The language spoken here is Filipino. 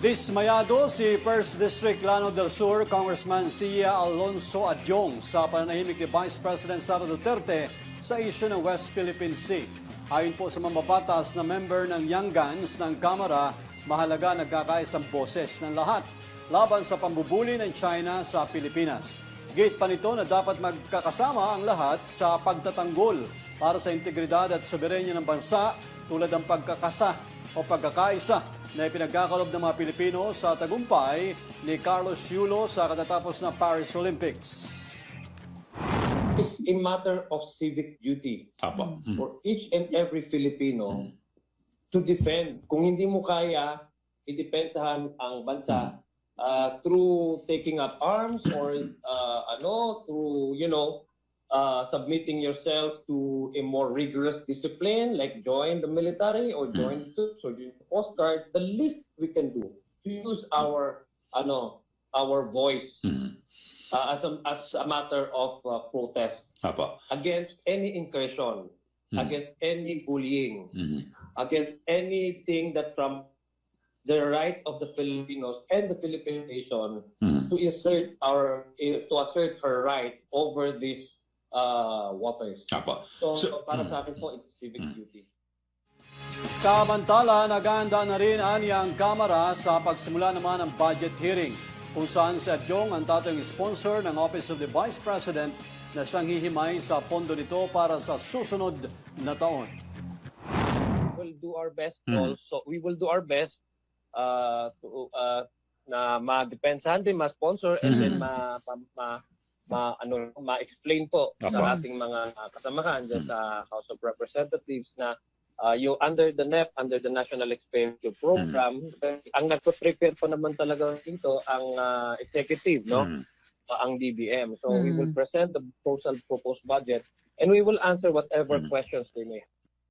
Dismayado si 1st District Lano del Sur Congressman Sia Alonso Adyong sa pananahimik ni Vice President Sara Duterte sa isyu ng West Philippine Sea. Ayon po sa mambabatas na member ng Young Guns ng Kamara, mahalaga nagkakaisang boses ng lahat laban sa pambubuli ng China sa Pilipinas. Gate pa nito na dapat magkakasama ang lahat sa pagtatanggol para sa integridad at soberenya ng bansa tulad ng pagkakasa o pagkakaisa na ipinagkakalob ng mga Pilipino sa tagumpay ni Carlos Yulo sa katatapos na Paris Olympics. is a matter of civic duty Apo. Mm. for each and every Filipino to defend. Kung hindi mo kaya, idepensahan ang bansa uh, through taking up arms or uh, ano, through, you know, uh, submitting yourself to a more rigorous discipline like join the military or join the troops or join the Coast Guard, the least we can do to use our ano our voice Mm. uh, as a as a matter of uh, protest Apo. against any incursion, Mm. against any bullying, Mm. against anything that from the right of the Filipinos and the Philippine nation Mm. to assert our eh, to assert her right over these uh, waters. Apo. So, So- para Mm. sa akin po, it's civic Mm. duty. Samantala, naganda na rin ang Kamara sa pagsimula naman ng budget hearing kung saan si Adyong ang tatayong sponsor ng Office of the Vice President na siyang hihimay sa pondo nito para sa susunod na taon. will do our best Mm. also we will do our best uh to uh na ma-depensahan din ma-sponsor and then Mm. ma, ma, ma, ma- ano ma-explain po Apo. sa ating mga kasamahan dyan sa House of Representatives na uh, yung under the NEP, under the National Expenditure Program, eh, ang nagpo-prepare pa naman talaga dito ang uh, executive, no? Mm. uh, ang DBM. So we will present the proposal proposed budget and we will answer whatever Mm. questions they may have.